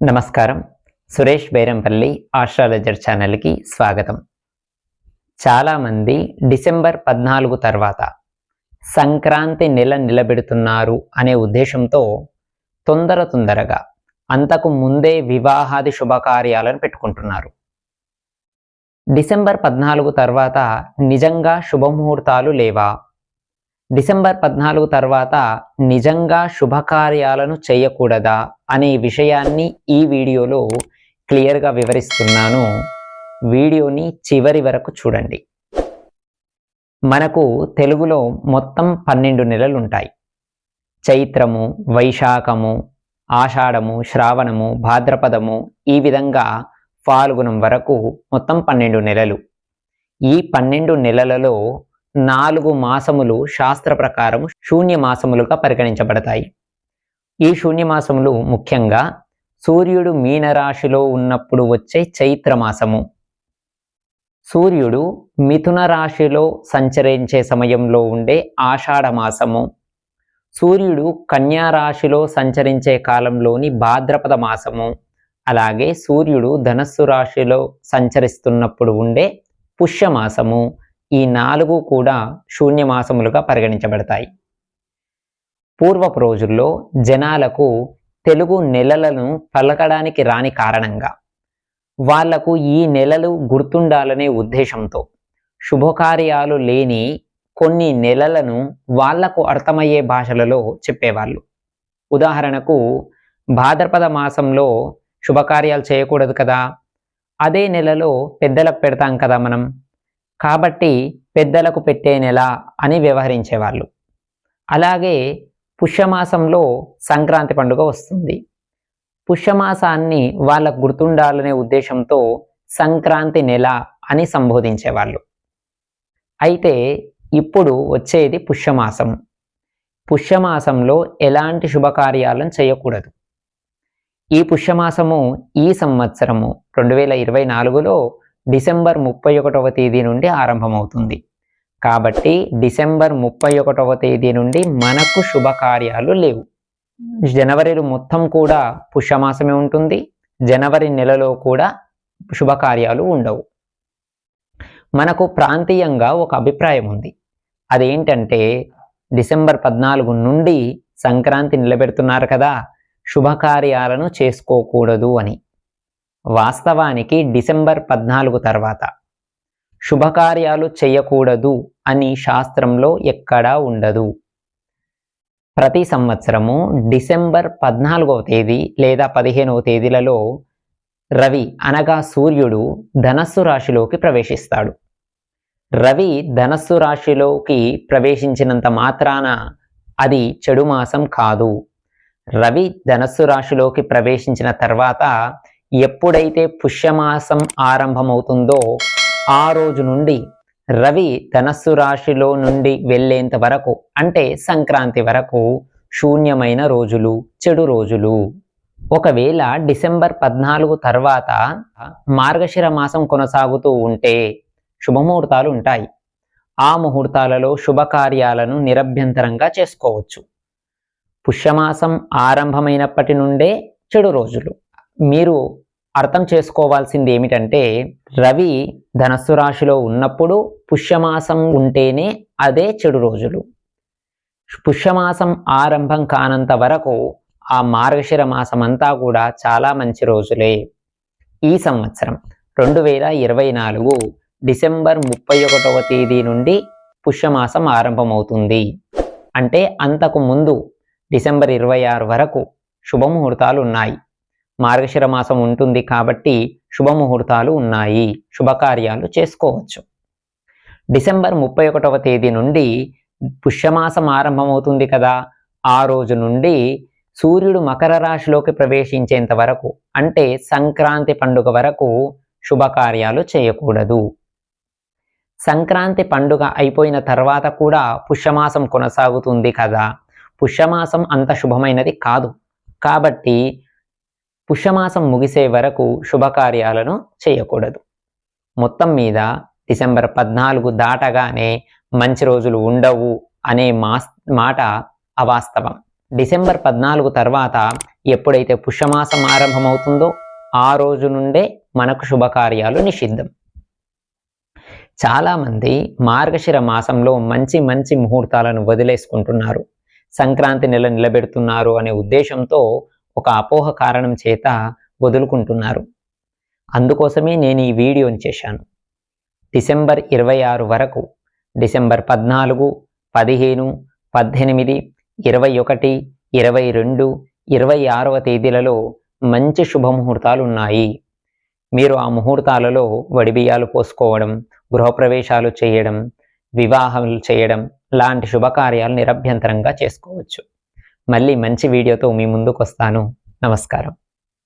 నమస్కారం. సురేష్ బైరంపల్లి ఆస్ట్రాలజర్ ఛానల్కి స్వాగతం. చాలామంది డిసెంబర్ పద్నాలుగు తర్వాత సంక్రాంతి నెల నిలబెడుతున్నారు అనే ఉద్దేశంతో తొందర తొందరగా అంతకు ముందే వివాహాది శుభకార్యాలను పెట్టుకుంటున్నారు. డిసెంబర్ పద్నాలుగు తర్వాత నిజంగా శుభముహూర్తాలు లేవా? డిసెంబర్ పద్నాలుగు తర్వాత నిజంగా శుభకార్యాలను చేయకూడదా అనే విషయాన్ని ఈ వీడియోలో క్లియర్గా వివరిస్తున్నాను. వీడియోని చివరి వరకు చూడండి. మనకు తెలుగులో మొత్తం పన్నెండు నెలలు ఉంటాయి చైత్రము వైశాఖము ఆషాఢము శ్రావణము భాద్రపదము ఈ విధంగా ఫాల్గుణం వరకు మొత్తం పన్నెండు నెలలు. ఈ పన్నెండు నెలలలో నాలుగు మాసములు శాస్త్ర ప్రకారం శూన్య మాసములుగా పరిగణించబడతాయి. ఈ శూన్య మాసములు ముఖ్యంగా సూర్యుడు మీనరాశిలో ఉన్నప్పుడు వచ్చే చైత్ర మాసము. సూర్యుడు మిథున రాశిలో సంచరించే సమయంలో ఉండే ఆషాఢ మాసము. సూర్యుడు కన్యా రాశిలో సంచరించే కాలంలోని భాద్రపద మాసము. అలాగే సూర్యుడు ధనస్సు రాశిలో సంచరిస్తున్నప్పుడు ఉండే పుష్యమాసము ఈ నాలుగు కూడా శూన్యమాసములుగా పరిగణించబడతాయి. పూర్వపు రోజుల్లో జనాలకు తెలుగు నెలలను పలకడానికి రాని కారణంగా వాళ్ళకు ఈ నెలలు గుర్తుండాలనే ఉద్దేశంతో శుభకార్యాలు లేని కొన్ని నెలలను వాళ్ళకు అర్థమయ్యే భాషలలో చెప్పేవాళ్ళు. ఉదాహరణకు భాద్రపద మాసంలో శుభకార్యాలు చేయకూడదు కదా అదే నెలలో పెద్దలకు పెడతాం కదా మనం. కాబట్టి పెద్దలకు పెట్టే నెల అని వ్యవహరించేవాళ్ళు. అలాగే పుష్యమాసంలో సంక్రాంతి పండుగ వస్తుంది. పుష్యమాసాన్ని వాళ్ళకు గుర్తుండాలనే ఉద్దేశంతో సంక్రాంతి నెల అని సంబోధించేవాళ్ళు. అయితే ఇప్పుడు వచ్చేది పుష్యమాసం. పుష్యమాసంలో ఎలాంటి శుభకార్యాలను చేయకూడదు. ఈ పుష్యమాసము ఈ సంవత్సరము రెండు వేల ఇరవై నాలుగులో డిసెంబర్ ముప్పై ఒకటవ తేదీ నుండి ఆరంభమవుతుంది. కాబట్టి డిసెంబర్ ముప్పై ఒకటవ తేదీ నుండి మనకు శుభకార్యాలు లేవు. జనవరిలో మొత్తం కూడా పుష్యమాసమే ఉంటుంది. జనవరి నెలలో కూడా శుభకార్యాలు ఉండవు. మనకు ప్రాంతీయంగా ఒక అభిప్రాయం ఉంది. అదేంటంటే డిసెంబర్ పద్నాలుగు నుండి సంక్రాంతి నిలబెడుతున్నారు కదా శుభకార్యాలను చేసుకోకూడదు అని. వాస్తవానికి డిసెంబర్ పద్నాలుగు తర్వాత. శుభకార్యాలు చేయకూడదు అని శాస్త్రంలో ఎక్కడా ఉండదు. ప్రతి సంవత్సరము డిసెంబర్ పద్నాలుగవ తేదీ లేదా పదిహేనవ తేదీలలో రవి అనగా సూర్యుడు ధనస్సు రాశిలోకి ప్రవేశిస్తాడు. రవి ధనస్సు రాశిలోకి ప్రవేశించినంత మాత్రాన అది చెడు మాసం కాదు. రవి ధనస్సు రాశిలోకి ప్రవేశించిన తర్వాత ఎప్పుడైతే పుష్యమాసం ఆరంభమవుతుందో ఆ రోజు నుండి రవి ధనస్సు రాశిలో నుండి వెళ్ళేంత వరకు అంటే సంక్రాంతి వరకు శూన్యమైన రోజులు చెడు రోజులు. ఒకవేళ డిసెంబర్ పద్నాలుగు తర్వాత మార్గశిర మాసం కొనసాగుతూ ఉంటే శుభముహూర్తాలు ఉంటాయి. ఆ ముహూర్తాలలో శుభకార్యాలను నిరభ్యంతరంగా చేసుకోవచ్చు. పుష్యమాసం ఆరంభమైనప్పటి నుండే చెడు రోజులు. మీరు అర్థం చేసుకోవాల్సింది ఏమిటంటే రవి ధనస్సు రాశిలో ఉన్నప్పుడు పుష్యమాసం ఉంటేనే అదే చెడు రోజులు. పుష్యమాసం ఆరంభం కానంత వరకు ఆ మార్గశిర మాసం అంతా కూడా చాలా మంచి రోజులే. ఈ సంవత్సరం రెండు వేల ఇరవై నాలుగు డిసెంబర్ ముప్పై ఒకటవ తేదీ నుండి పుష్యమాసం ఆరంభమవుతుంది. అంటే అంతకు ముందు డిసెంబర్ ఇరవై ఆరు వరకు శుభముహూర్తాలు ఉన్నాయి మార్గశిర మాసం ఉంటుంది కాబట్టి శుభముహూర్తాలు ఉన్నాయి. శుభకార్యాలు చేసుకోవచ్చు. డిసెంబర్ ముప్పై ఒకటవ తేదీ నుండి పుష్యమాసం ఆరంభమవుతుంది కదా. ఆ రోజు నుండి సూర్యుడు మకర రాశిలోకి ప్రవేశించేంత వరకు అంటే సంక్రాంతి పండుగ వరకు శుభకార్యాలు చేయకూడదు. సంక్రాంతి పండుగ అయిపోయిన తర్వాత కూడా పుష్యమాసం కొనసాగుతుంది కదా. పుష్యమాసం అంత శుభమైనది కాదు. కాబట్టి పుష్యమాసం ముగిసే వరకు శుభకార్యాలను చేయకూడదు. మొత్తం మీద డిసెంబర్ పద్నాలుగు దాటగానే మంచి రోజులు ఉండవు అనే మాస్ మాట అవాస్తవం. డిసెంబర్ పద్నాలుగు తర్వాత ఎప్పుడైతే పుష్యమాసం ఆరంభమవుతుందో ఆ రోజు నుండే మనకు శుభకార్యాలు నిషిద్ధం. చాలామంది మార్గశిర మాసంలో మంచి మంచి ముహూర్తాలను వదిలేసుకుంటున్నారు. సంక్రాంతి నెల నిలబెడుతున్నారు అనే ఉద్దేశంతో ఒక అపోహ కారణం చేత వదులుకుంటున్నారు. అందుకోసమే నేను ఈ వీడియోని చేశాను. డిసెంబర్ ఇరవై ఆరు వరకు డిసెంబర్ పద్నాలుగు పదిహేను పద్దెనిమిది ఇరవై ఒకటి ఇరవై రెండు ఇరవై ఆరవ తేదీలలో మంచి శుభముహూర్తాలు ఉన్నాయి మీరు ఆ ముహూర్తాలలో వడిబియ్యాలు పోసుకోవడం గృహప్రవేశాలు చేయడం వివాహాలు చేయడం లాంటి శుభకార్యాలు నిరభ్యంతరంగా చేసుకోవచ్చు. మళ్ళీ మంచి వీడియోతో మీ ముందుకు వస్తాను నమస్కారం.